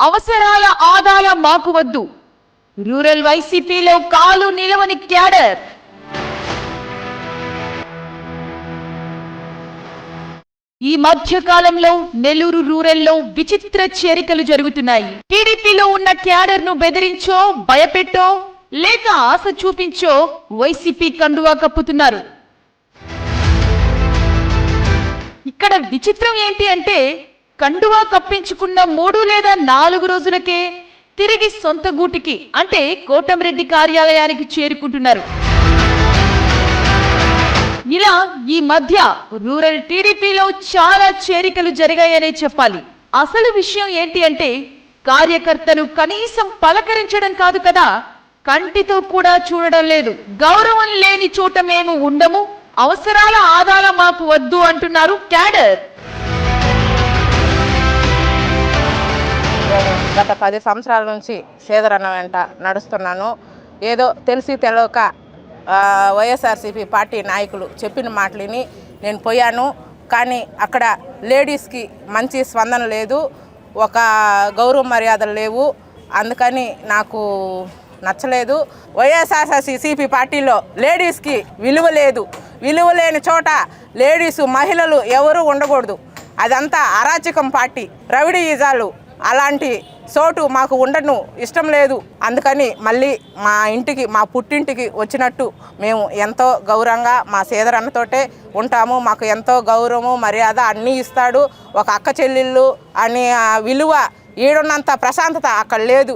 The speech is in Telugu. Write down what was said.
అవసరాల ఆదాయం మాకు వద్దు. రూరల్ వైసీపీలో కాలు నిలవని క్యాడర్. ఈ మధ్య కాలంలో నెల్లూరు రూరల్లో విచిత్ర చేరికలు జరుగుతున్నాయి. టీడీపీలో ఉన్న క్యాడర్ను బెదిరించో భయపెట్టో లేక ఆశ చూపించో వైసీపీ కండువా కప్పుతున్నారు. ఇక్కడ విచిత్రం ఏంటి అంటే కండువా కప్పించుకున్న మూడు లేదా నాలుగు రోజులకే తిరిగి సొంత గూటికి అంటే కోటంరెడ్డి కార్యాలయానికి చేరుకుంటున్నారు. ఇలా ఈ మధ్య రూరల్ టీడీపీలో చాలా చేరికలు జరిగాయనే చెప్పాలి. అసలు విషయం ఏంటి అంటే కార్యకర్తను కనీసం పలకరించడం కాదు కదా. కంటితో కూడా చూడడం లేదు. గౌరవం లేని చోట మేము ఉండము. అవసరాల ఆధార మాకు వద్దు అంటున్నారు క్యాడర్. గత పది సంవత్సరాల నుంచి సేదరన్న వెంట నడుస్తున్నాను. ఏదో తెలిసి తెలియక వైఎస్ఆర్సీపీ పార్టీ నాయకులు చెప్పిన మాటలని నేను పోయాను. కానీ అక్కడ లేడీస్కి మంచి స్పందన లేదు. ఒక గౌరవ మర్యాదలు లేవు. అందుకని నాకు నచ్చలేదు. వైఎస్ఆర్సీసీపీ పార్టీలో లేడీస్కి విలువ లేదు. విలువ లేని చోట లేడీసు మహిళలు ఎవరు ఉండకూడదు. అదంతా అరాచకం పార్టీ. రవిడి ఈజాలు అలాంటి చోటు మాకు ఉండను ఇష్టం లేదు. అందుకని మళ్ళీ మా ఇంటికి మా పుట్టింటికి వచ్చినట్టు మేము ఎంతో గౌరవంగా మా సేదరన్నతోటే ఉంటాము. మాకు ఎంతో గౌరవము మర్యాద అన్నీ ఇస్తాడు. ఒక అక్క చెల్లెళ్ళు అనే విలువ ఈడున్నంత ప్రశాంతత అక్కడ లేదు.